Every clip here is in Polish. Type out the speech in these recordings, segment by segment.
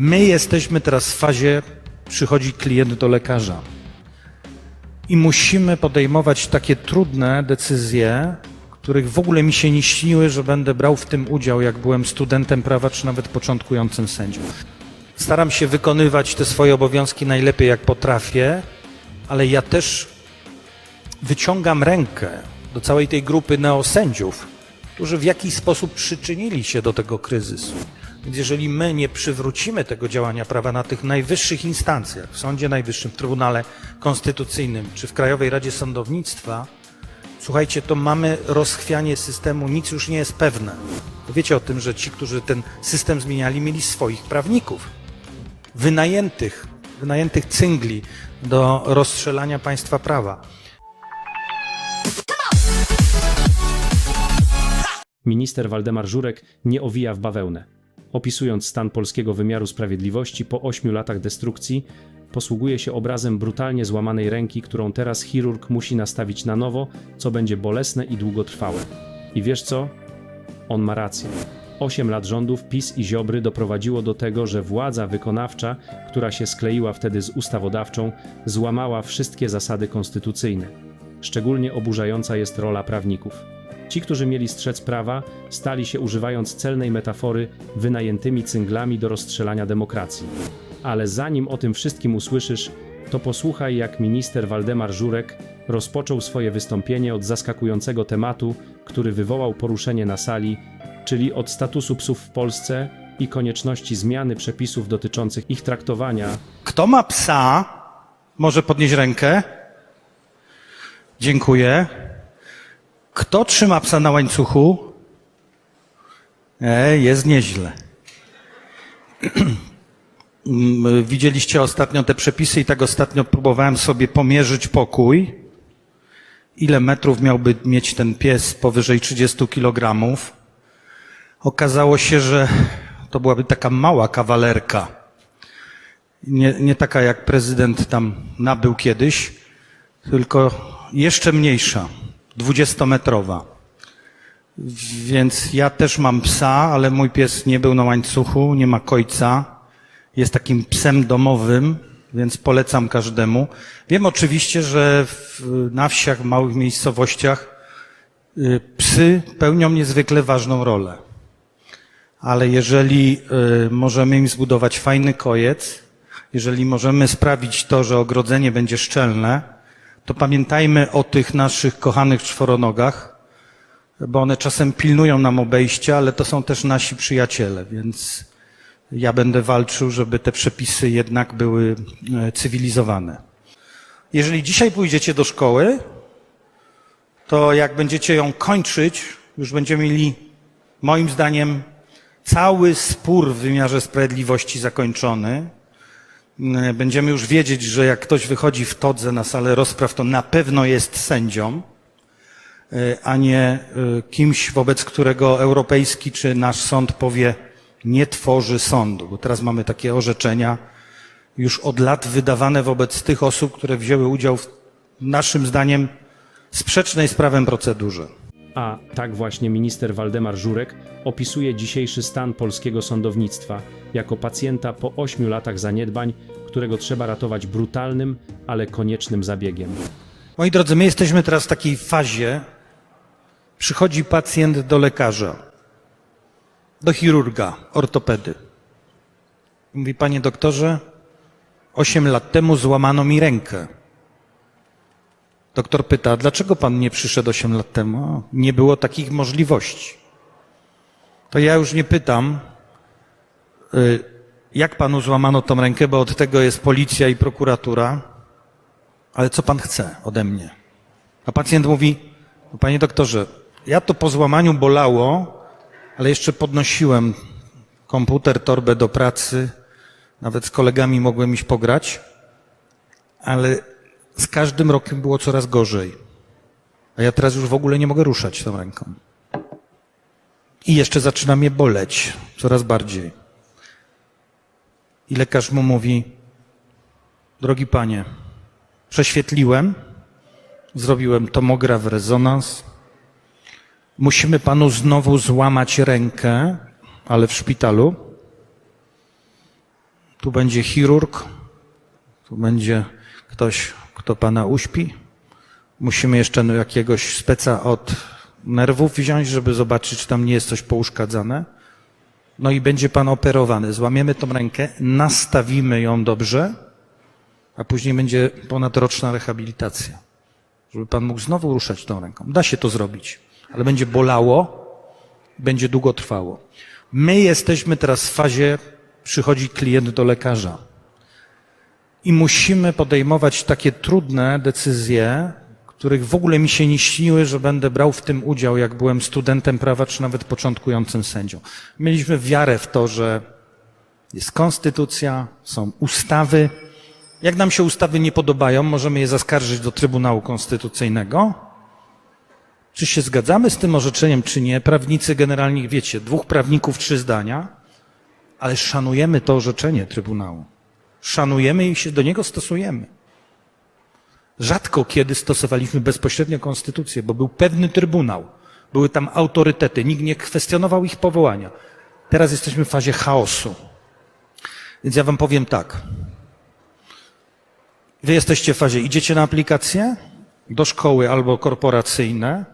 My jesteśmy teraz w fazie, przychodzi klient do lekarza. I musimy podejmować takie trudne decyzje, których w ogóle mi się nie śniły, że będę brał w tym udział, jak byłem studentem prawa, czy nawet początkującym sędzią. Staram się wykonywać te swoje obowiązki najlepiej, jak potrafię, ale ja też wyciągam rękę do całej tej grupy neosędziów, którzy w jakiś sposób przyczynili się do tego kryzysu. Więc jeżeli my nie przywrócimy tego działania prawa na tych najwyższych instancjach, w Sądzie Najwyższym, w Trybunale Konstytucyjnym czy w Krajowej Radzie Sądownictwa, słuchajcie, to mamy rozchwianie systemu, nic już nie jest pewne. Wiecie o tym, że ci, którzy ten system zmieniali, mieli swoich prawników, wynajętych, wynajętych cyngli do rozstrzelania państwa prawa. Minister Waldemar Żurek nie owija w bawełnę. Opisując stan polskiego wymiaru sprawiedliwości po ośmiu latach destrukcji, posługuje się obrazem brutalnie złamanej ręki, którą teraz chirurg musi nastawić na nowo, co będzie bolesne i długotrwałe. I wiesz co? On ma rację. Osiem lat rządów PiS i Ziobry doprowadziło do tego, że władza wykonawcza, która się skleiła wtedy z ustawodawczą, złamała wszystkie zasady konstytucyjne. Szczególnie oburzająca jest rola prawników. Ci, którzy mieli strzec prawa, stali się używając celnej metafory wynajętymi cynglami do rozstrzelania demokracji. Ale zanim o tym wszystkim usłyszysz, to posłuchaj, jak minister Waldemar Żurek rozpoczął swoje wystąpienie od zaskakującego tematu, który wywołał poruszenie na sali, czyli od statusu psów w Polsce i konieczności zmiany przepisów dotyczących ich traktowania Kto ma psa, może podnieść rękę. Dziękuję. Kto trzyma psa na łańcuchu? E, jest nieźle. Mm, Widzieliście ostatnio te przepisy i tak ostatnio próbowałem sobie pomierzyć pokój. Ile metrów miałby mieć ten pies powyżej 30 kilogramów? Okazało się, że to byłaby taka mała kawalerka nie, nie taka jak prezydent tam nabył kiedyś, tylko jeszcze mniejsza, dwudziestometrowa. Więc ja też mam psa, ale mój pies nie był na łańcuchu, nie ma kojca. Jest takim psem domowym, więc polecam każdemu. Wiem oczywiście, że w, na wsiach, w małych miejscowościach y, psy pełnią niezwykle ważną rolę. Ale jeżeli y, możemy im zbudować fajny kojec, jeżeli możemy sprawić to, że ogrodzenie będzie szczelne, to pamiętajmy o tych naszych kochanych czworonogach, bo one czasem pilnują nam obejścia, ale to są też nasi przyjaciele, więc ja będę walczył, żeby te przepisy jednak były e, cywilizowane. Jeżeli dzisiaj pójdziecie do szkoły, to jak będziecie ją kończyć, już będziemy mieli, moim zdaniem, cały spór w wymiarze sprawiedliwości zakończony. Mm, Będziemy już wiedzieć, że jak ktoś wychodzi w todze na salę rozpraw, to na pewno jest sędzią, y, a nie y, kimś, wobec którego europejski czy nasz sąd powie, nie tworzy sądu. Bo teraz mamy takie orzeczenia już od lat wydawane wobec tych osób, które wzięły udział w naszym zdaniem sprzecznej z prawem procedurze. A tak właśnie minister Waldemar Żurek opisuje dzisiejszy stan polskiego sądownictwa jako pacjenta po ośmiu latach zaniedbań, którego trzeba ratować brutalnym, ale koniecznym zabiegiem. Moi drodzy, my jesteśmy teraz w takiej fazie. Przychodzi pacjent do lekarza, do chirurga, ortopedy. Mówi, panie doktorze, 8 lat temu złamano mi rękę. Doktor pyta, dlaczego pan nie przyszedł 8 lat temu? Nie było takich możliwości. To ja już nie pytam, y, jak panu złamano tą rękę, bo od tego jest policja i prokuratura. Ale co pan chce ode mnie? A pacjent mówi, "No, panie doktorze, ja to po złamaniu bolało, ale jeszcze podnosiłem komputer, torbę do pracy, nawet z kolegami mogłem iść pograć, ale z każdym rokiem było coraz gorzej. A ja teraz już w ogóle nie mogę ruszać tą ręką. I jeszcze zaczyna mnie boleć coraz bardziej. I lekarz mu mówi, drogi panie, prześwietliłem, zrobiłem tomograf, rezonans. Musimy panu znowu złamać rękę, ale w szpitalu. Tu będzie chirurg, tu będzie ktoś, kto pana uśpi. Musimy jeszcze jakiegoś speca od nerwów wziąć, żeby zobaczyć, czy tam nie jest coś pouszkadzane. No i będzie pan operowany. Złamiemy tą rękę, nastawimy ją dobrze, a później będzie ponadroczna rehabilitacja. Żeby pan mógł znowu ruszać tą ręką. Da się to zrobić, ale będzie bolało, będzie długo trwało. My jesteśmy teraz w fazie, przychodzi klient do lekarza i musimy podejmować takie trudne decyzje, których w ogóle mi się nie śniły, że będę brał w tym udział, jak byłem studentem prawa, czy nawet początkującym sędzią. Mieliśmy wiarę w to, że jest konstytucja, są ustawy. Jak nam się ustawy nie podobają, możemy je zaskarżyć do Trybunału Konstytucyjnego. Czy się zgadzamy z tym orzeczeniem, czy nie? Prawnicy generalnie, wiecie, dwóch prawników, trzy zdania, ale szanujemy to orzeczenie Trybunału. Szanujemy i się do niego stosujemy. Rzadko kiedy stosowaliśmy bezpośrednio konstytucję, bo był pewny trybunał. Były tam autorytety, nikt nie kwestionował ich powołania. Teraz jesteśmy w fazie chaosu. Więc ja wam powiem tak. Wy jesteście w fazie, idziecie na aplikację do szkoły albo korporacyjne,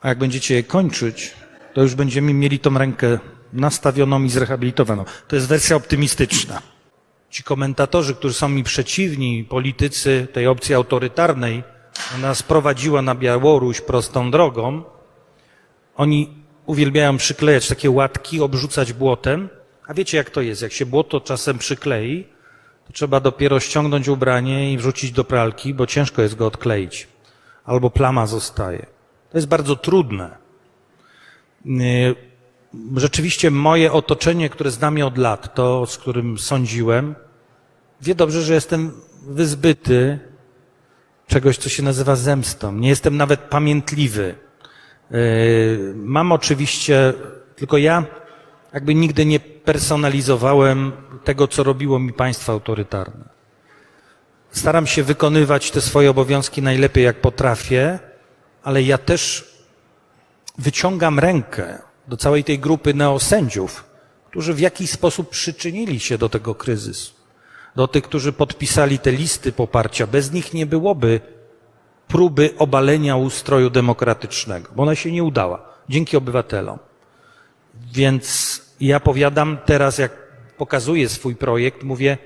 a jak będziecie je kończyć, to już będziemy mieli tą rękę nastawioną i zrehabilitowaną. To jest wersja optymistyczna. Ci komentatorzy, którzy są mi przeciwni, politycy tej opcji autorytarnej, ona nas prowadziła na Białoruś prostą drogą, oni uwielbiają przyklejać takie łatki, obrzucać błotem. A wiecie jak to jest? Jak się błoto czasem przyklei, to trzeba dopiero ściągnąć ubranie i wrzucić do pralki, bo ciężko jest go odkleić. Albo plama zostaje. To jest bardzo trudne. Rzeczywiście moje otoczenie, które zna mnie od lat, to z którym sądziłem, wie dobrze, że jestem wyzbyty czegoś, co się nazywa zemstą. Nie jestem nawet pamiętliwy. Yy, Mam oczywiście, tylko ja jakby nigdy nie personalizowałem tego, co robiło mi państwo autorytarne. Staram się wykonywać te swoje obowiązki najlepiej, jak potrafię, ale ja też wyciągam rękę do całej tej grupy neosędziów, którzy w jakiś sposób przyczynili się do tego kryzysu. Do tych, którzy podpisali te listy poparcia. Bez nich nie byłoby próby obalenia ustroju demokratycznego, bo ona się nie udała. Dzięki obywatelom. Więc ja powiadam teraz, jak pokazuję swój projekt, mówię,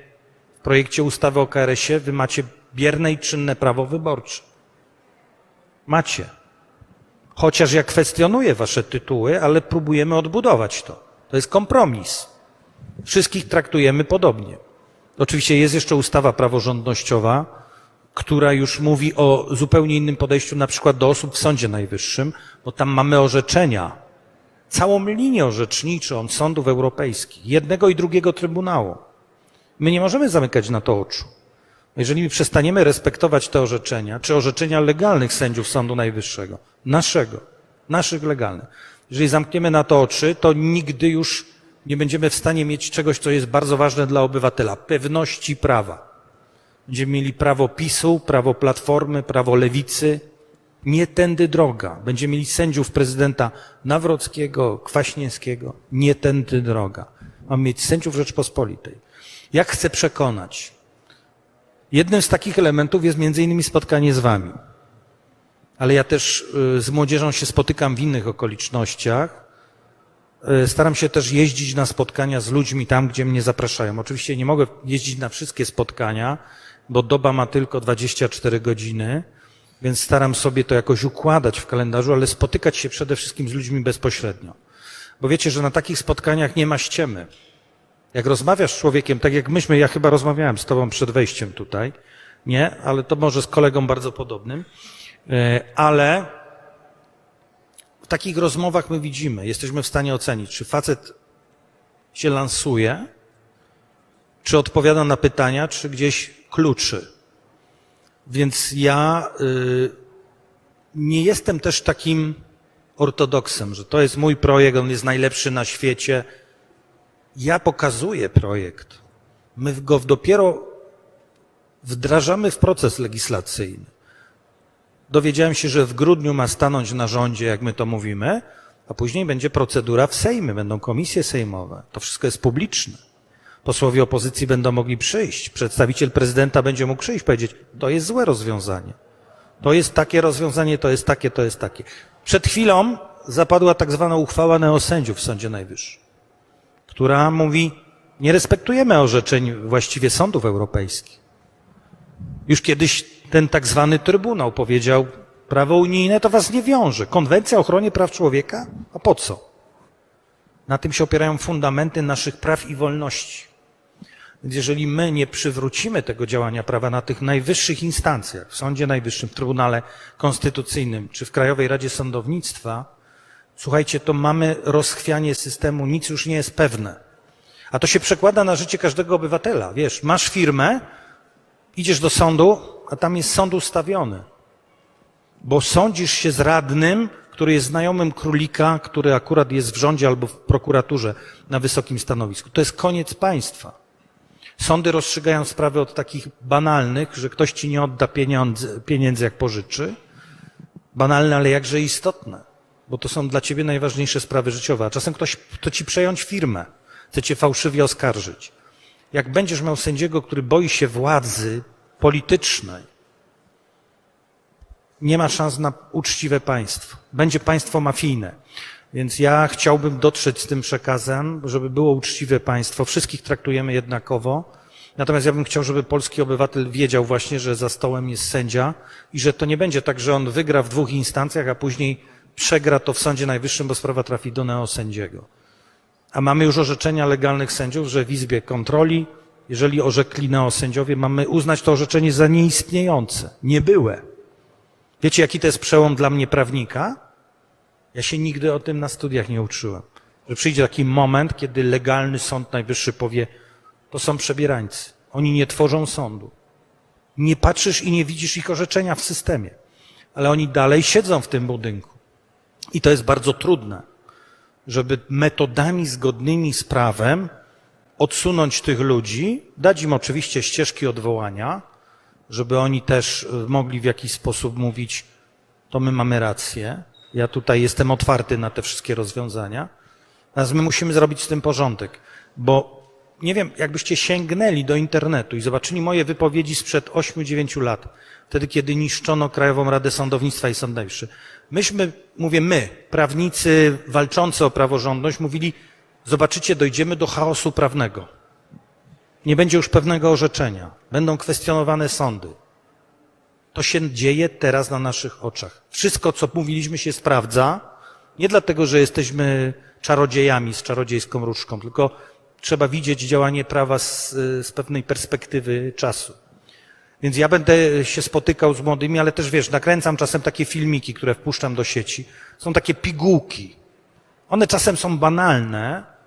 w projekcie ustawy o KRS-ie wy macie bierne i czynne prawo wyborcze. Macie. Chociaż ja kwestionuję wasze tytuły, ale próbujemy odbudować to. To jest kompromis. Wszystkich traktujemy podobnie. Oczywiście jest jeszcze ustawa praworządnościowa, która już mówi o zupełnie innym podejściu na przykład do osób w Sądzie Najwyższym, bo tam mamy orzeczenia, całą linię orzeczniczą sądów europejskich, jednego i drugiego Trybunału. My nie możemy zamykać na to oczu. Jeżeli my przestaniemy respektować te orzeczenia, czy orzeczenia legalnych sędziów Sądu Najwyższego, naszego, naszych legalnych, jeżeli zamkniemy na to oczy, to nigdy już nie będziemy w stanie mieć czegoś, co jest bardzo ważne dla obywatela pewności prawa. Będziemy mieli prawo PiSu, prawo Platformy, prawo Lewicy. Nie tędy droga. Będziemy mieli sędziów prezydenta Nawrockiego, Kwaśniewskiego. Nie tędy droga. Mamy mieć sędziów Rzeczpospolitej. Jak chcę przekonać? Jednym z takich elementów jest między innymi spotkanie z wami. Ale ja też y, z młodzieżą się spotykam w innych okolicznościach. Y, Staram się też jeździć na spotkania z ludźmi tam, gdzie mnie zapraszają. Oczywiście nie mogę jeździć na wszystkie spotkania, bo doba ma tylko 24 godziny, więc staram sobie to jakoś układać w kalendarzu, ale spotykać się przede wszystkim z ludźmi bezpośrednio. Bo wiecie, że na takich spotkaniach nie ma ściemy. Jak rozmawiasz z człowiekiem, tak jak myśmy, ja chyba rozmawiałem z tobą przed wejściem tutaj, nie, ale to może z kolegą bardzo podobnym, ale w takich rozmowach my widzimy, jesteśmy w stanie ocenić, czy facet się lansuje, czy odpowiada na pytania, czy gdzieś kluczy. Więc ja y, nie jestem też takim ortodoksem, że to jest mój projekt, on jest najlepszy na świecie. Ja pokazuję projekt. My go dopiero wdrażamy w proces legislacyjny. Dowiedziałem się, że w grudniu ma stanąć na rządzie, jak my to mówimy, a później będzie procedura w Sejmie, będą komisje sejmowe. To wszystko jest publiczne. Posłowie opozycji będą mogli przyjść, przedstawiciel prezydenta będzie mógł przyjść, powiedzieć, to jest złe rozwiązanie. To jest takie rozwiązanie, to jest takie, to jest takie. Przed chwilą zapadła tak zwana uchwała neosędziów w Sądzie Najwyższym, która mówi, nie respektujemy orzeczeń właściwie sądów europejskich. Już kiedyś ten tak zwany Trybunał powiedział, prawo unijne to was nie wiąże. Konwencja o ochronie praw człowieka? A po co? Na tym się opierają fundamenty naszych praw i wolności. Więc jeżeli my nie przywrócimy tego działania prawa na tych najwyższych instancjach, w Sądzie Najwyższym, w Trybunale Konstytucyjnym czy w Krajowej Radzie Sądownictwa, słuchajcie, to mamy rozchwianie systemu, nic już nie jest pewne. A to się przekłada na życie każdego obywatela. Wiesz, masz firmę, idziesz do sądu, a tam jest sąd ustawiony. Bo sądzisz się z radnym, który jest znajomym królika, który akurat jest w rządzie albo w prokuraturze na wysokim stanowisku. To jest koniec państwa. Sądy rozstrzygają sprawy od takich banalnych, że ktoś ci nie odda pieniądze, pieniędzy jak pożyczy. Banalne, ale jakże istotne, bo to są dla ciebie najważniejsze sprawy życiowe. A czasem ktoś chce ci przejąć firmę, chce cię fałszywie oskarżyć. Jak będziesz miał sędziego, który boi się władzy politycznej, nie ma szans na uczciwe państwo. Będzie państwo mafijne. Więc ja chciałbym dotrzeć z tym przekazem, żeby było uczciwe państwo. Wszystkich traktujemy jednakowo. Natomiast ja bym chciał, żeby polski obywatel wiedział właśnie, że za stołem jest sędzia i że to nie będzie tak, że on wygra w dwóch instancjach, a później przegra to w Sądzie Najwyższym, bo sprawa trafi do neosędziego. A mamy już orzeczenia legalnych sędziów, że w Izbie Kontroli, jeżeli orzekli neosędziowie, mamy uznać to orzeczenie za nieistniejące, niebyłe. Wiecie, jaki to jest przełom dla mnie prawnika? Ja się nigdy o tym na studiach nie uczyłem. Że przyjdzie taki moment, kiedy legalny Sąd Najwyższy powie, to są przebierańcy. Oni nie tworzą sądu. Nie patrzysz i nie widzisz ich orzeczenia w systemie. Ale oni dalej siedzą w tym budynku. I to jest bardzo trudne, żeby metodami zgodnymi z prawem odsunąć tych ludzi, dać im oczywiście ścieżki odwołania, żeby oni też y, mogli w jakiś sposób mówić, to my mamy rację. Ja tutaj jestem otwarty na te wszystkie rozwiązania. Natomiast my musimy zrobić z tym porządek, bo nie wiem, jakbyście sięgnęli do internetu i zobaczyli moje wypowiedzi sprzed 8-9 lat, wtedy kiedy niszczono Krajową Radę Sądownictwa i Sąd Najwyższy. Myśmy, mówię my, prawnicy walczący o praworządność, mówili, zobaczycie, dojdziemy do chaosu prawnego. Nie będzie już pewnego orzeczenia. Będą kwestionowane sądy. To się dzieje teraz na naszych oczach. Wszystko, co mówiliśmy, się sprawdza. Nie dlatego, że jesteśmy czarodziejami z czarodziejską różdżką, tylko trzeba widzieć działanie prawa z, z pewnej perspektywy czasu. Więc ja będę się spotykał z młodymi, ale też wiesz, nakręcam czasem takie filmiki, które wpuszczam do sieci. Są takie pigułki. One czasem są banalne,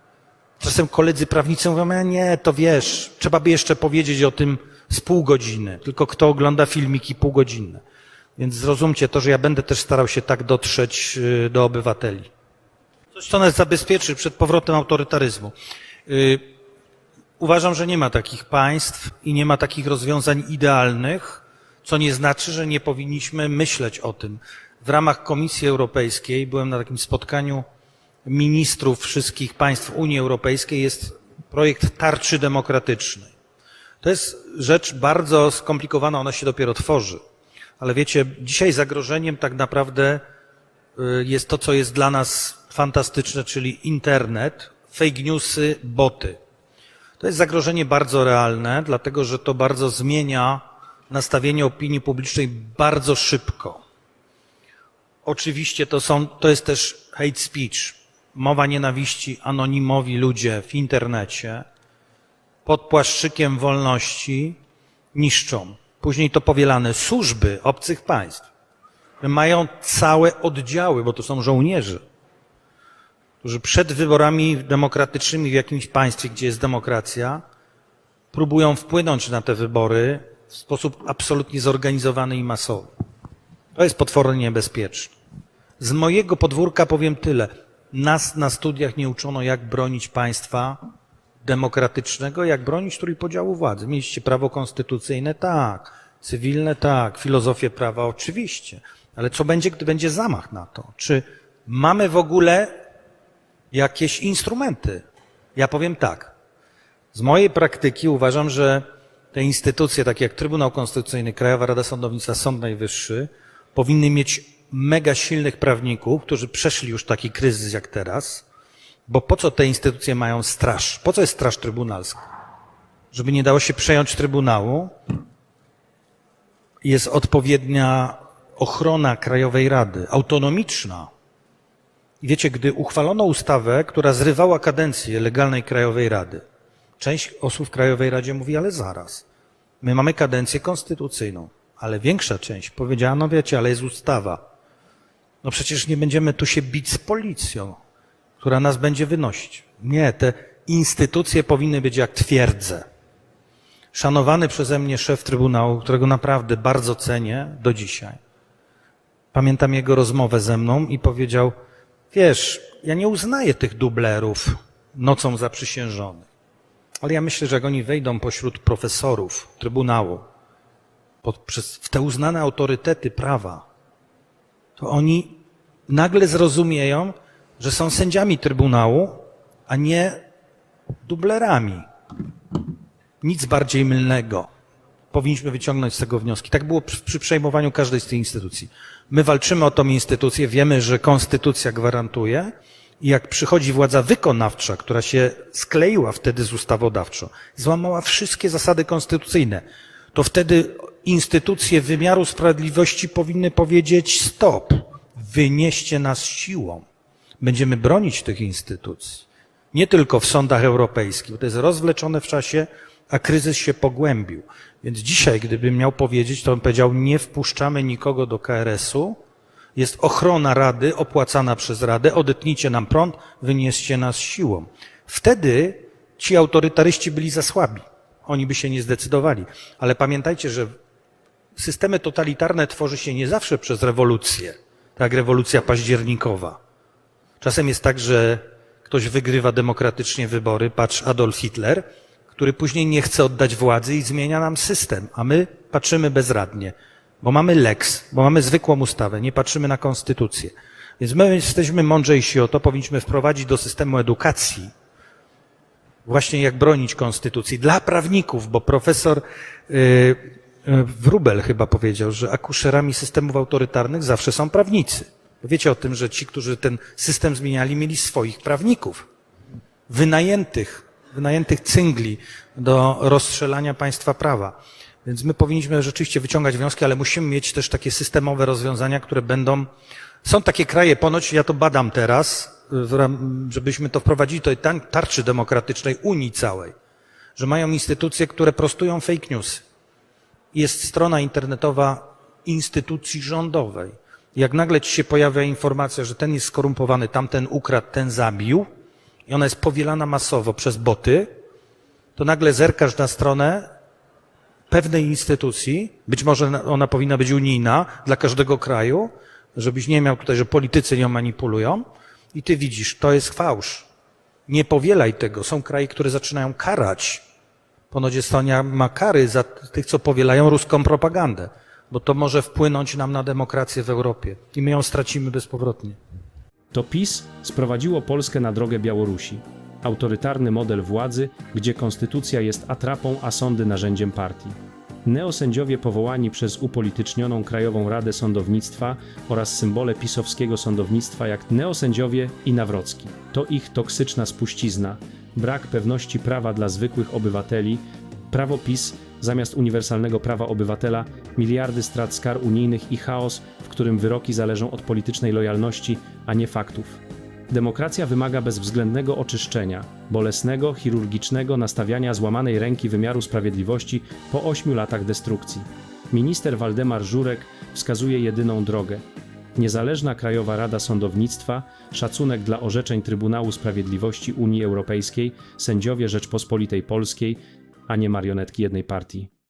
Czasem koledzy prawnicy mówią, "A nie, to wiesz, trzeba by jeszcze powiedzieć o tym z pół godziny. Tylko kto ogląda filmiki półgodzinne. Więc zrozumcie to, że ja będę też starał się tak dotrzeć y, do obywateli. Coś, co nas zabezpieczy przed powrotem autorytaryzmu. Y, Uważam, że nie ma takich państw i nie ma takich rozwiązań idealnych, co nie znaczy, że nie powinniśmy myśleć o tym. W ramach Komisji Europejskiej byłem na takim spotkaniu ministrów wszystkich państw Unii Europejskiej jest projekt tarczy demokratycznej. To jest rzecz bardzo skomplikowana, ona się dopiero tworzy. Ale wiecie, dzisiaj zagrożeniem tak naprawdę y, jest to, co jest dla nas fantastyczne, czyli internet, fake newsy, boty. To jest zagrożenie bardzo realne, dlatego że to bardzo zmienia nastawienie opinii publicznej bardzo szybko. Oczywiście to, są, to jest też hate speech, mowa nienawiści, anonimowi ludzie w internecie pod płaszczykiem wolności niszczą. Później to powielane służby obcych państw mają całe oddziały, bo to są żołnierze, którzy przed wyborami demokratycznymi w jakimś państwie, gdzie jest demokracja, próbują wpłynąć na te wybory w sposób absolutnie zorganizowany i masowy. To jest potwornie niebezpieczne. Z mojego podwórka powiem tyle. Nas na studiach nie uczono, jak bronić państwa demokratycznego, jak bronić trójpodziału władzy. Mieliście prawo konstytucyjne? Tak. Cywilne? Tak. Filozofię prawa? Oczywiście. Ale co będzie, gdy będzie zamach na to? Czy mamy w ogóle jakieś instrumenty? Ja powiem tak. Z mojej praktyki uważam, że te instytucje, takie jak Trybunał Konstytucyjny, Krajowa Rada Sądownictwa, Sąd Najwyższy, powinny mieć mega silnych prawników, którzy przeszli już taki kryzys jak teraz, bo po co te instytucje mają straż? Po co jest straż trybunalska? Żeby nie dało się przejąć Trybunału, jest odpowiednia ochrona Krajowej Rady, autonomiczna. I wiecie, gdy uchwalono ustawę, która zrywała kadencję legalnej Krajowej Rady, część osób w Krajowej Radzie mówi, ale zaraz, my mamy kadencję konstytucyjną, ale większa część powiedziała, no wiecie, ale jest ustawa. No przecież nie będziemy tu się bić z policją, która nas będzie wynosić. Nie, te instytucje powinny być jak twierdze. Szanowany przeze mnie szef Trybunału, którego naprawdę bardzo cenię do dzisiaj. Pamiętam jego rozmowę ze mną i powiedział, wiesz, ja nie uznaję tych dublerów nocą zaprzysiężonych, ale ja myślę, że jak oni wejdą pośród profesorów Trybunału, pod, przez, w te uznane autorytety prawa, to oni nagle zrozumieją, że są sędziami Trybunału, a nie dublerami. Nic bardziej mylnego. Powinniśmy wyciągnąć z tego wnioski. Tak było przy, przejmowaniu każdej z tych instytucji. My walczymy o tą instytucję, wiemy, że konstytucja gwarantuje i jak przychodzi władza wykonawcza, która się skleiła wtedy z ustawodawczą, złamała wszystkie zasady konstytucyjne, to wtedy instytucje wymiaru sprawiedliwości powinny powiedzieć stop, wynieście nas siłą. Będziemy bronić tych instytucji. Nie tylko w sądach europejskich, bo to jest rozwleczone w czasie, a kryzys się pogłębił. Więc dzisiaj, gdybym miał powiedzieć, to bym powiedział, nie wpuszczamy nikogo do KRS-u. Jest ochrona Rady, opłacana przez Radę, odetnijcie nam prąd, wynieście nas siłą. Wtedy ci autorytaryści byli za słabi. Oni by się nie zdecydowali. Ale pamiętajcie, że systemy totalitarne tworzy się nie zawsze przez rewolucję, tak jak rewolucja październikowa. Czasem jest tak, że ktoś wygrywa demokratycznie wybory, patrz Adolf Hitler, który później nie chce oddać władzy i zmienia nam system, a my patrzymy bezradnie, bo mamy lex, bo mamy zwykłą ustawę, nie patrzymy na konstytucję. Więc my jesteśmy mądrzejsi o to, powinniśmy wprowadzić do systemu edukacji właśnie jak bronić konstytucji dla prawników, bo profesor yy, Wrubel chyba powiedział, że akuszerami systemów autorytarnych zawsze są prawnicy. Wiecie o tym, że ci, którzy ten system zmieniali, mieli swoich prawników, wynajętych, wynajętych cyngli do rozstrzelania państwa prawa. Więc my powinniśmy rzeczywiście wyciągać wnioski, ale musimy mieć też takie systemowe rozwiązania, które będą. Są takie kraje, ponoć ja to badam teraz, żebyśmy to wprowadzili do tarczy demokratycznej Unii całej, że mają instytucje, które prostują fake news. Jest strona internetowa instytucji rządowej. Jak nagle ci się pojawia informacja, że ten jest skorumpowany, tamten ukradł, ten zabił, i ona jest powielana masowo przez boty, to nagle zerkasz na stronę pewnej instytucji, być może na- ona powinna być unijna dla każdego kraju, żebyś nie miał tutaj, że politycy nią manipulują, i ty widzisz, to jest fałsz. Nie powielaj tego. Są kraje, które zaczynają karać. Ponoć Estonia ma kary za tych, co powielają ruską propagandę, bo to może wpłynąć nam na demokrację w Europie i my ją stracimy bezpowrotnie. To PiS sprowadziło Polskę na drogę Białorusi. Autorytarny model władzy, gdzie konstytucja jest atrapą, a sądy narzędziem partii. Neosędziowie powołani przez upolitycznioną Krajową Radę Sądownictwa oraz symbole pisowskiego sądownictwa jak neosędziowie i Nawrocki. To ich toksyczna spuścizna, brak pewności prawa dla zwykłych obywateli, prawo PiS zamiast uniwersalnego prawa obywatela, miliardy strat z kar unijnych i chaos, w którym wyroki zależą od politycznej lojalności, a nie faktów. Demokracja wymaga bezwzględnego oczyszczenia, bolesnego, chirurgicznego nastawiania złamanej ręki wymiaru sprawiedliwości po ośmiu latach destrukcji. Minister Waldemar Żurek wskazuje jedyną drogę. Niezależna Krajowa Rada Sądownictwa, szacunek dla orzeczeń Trybunału Sprawiedliwości Unii Europejskiej, sędziowie Rzeczpospolitej Polskiej, a nie marionetki jednej partii.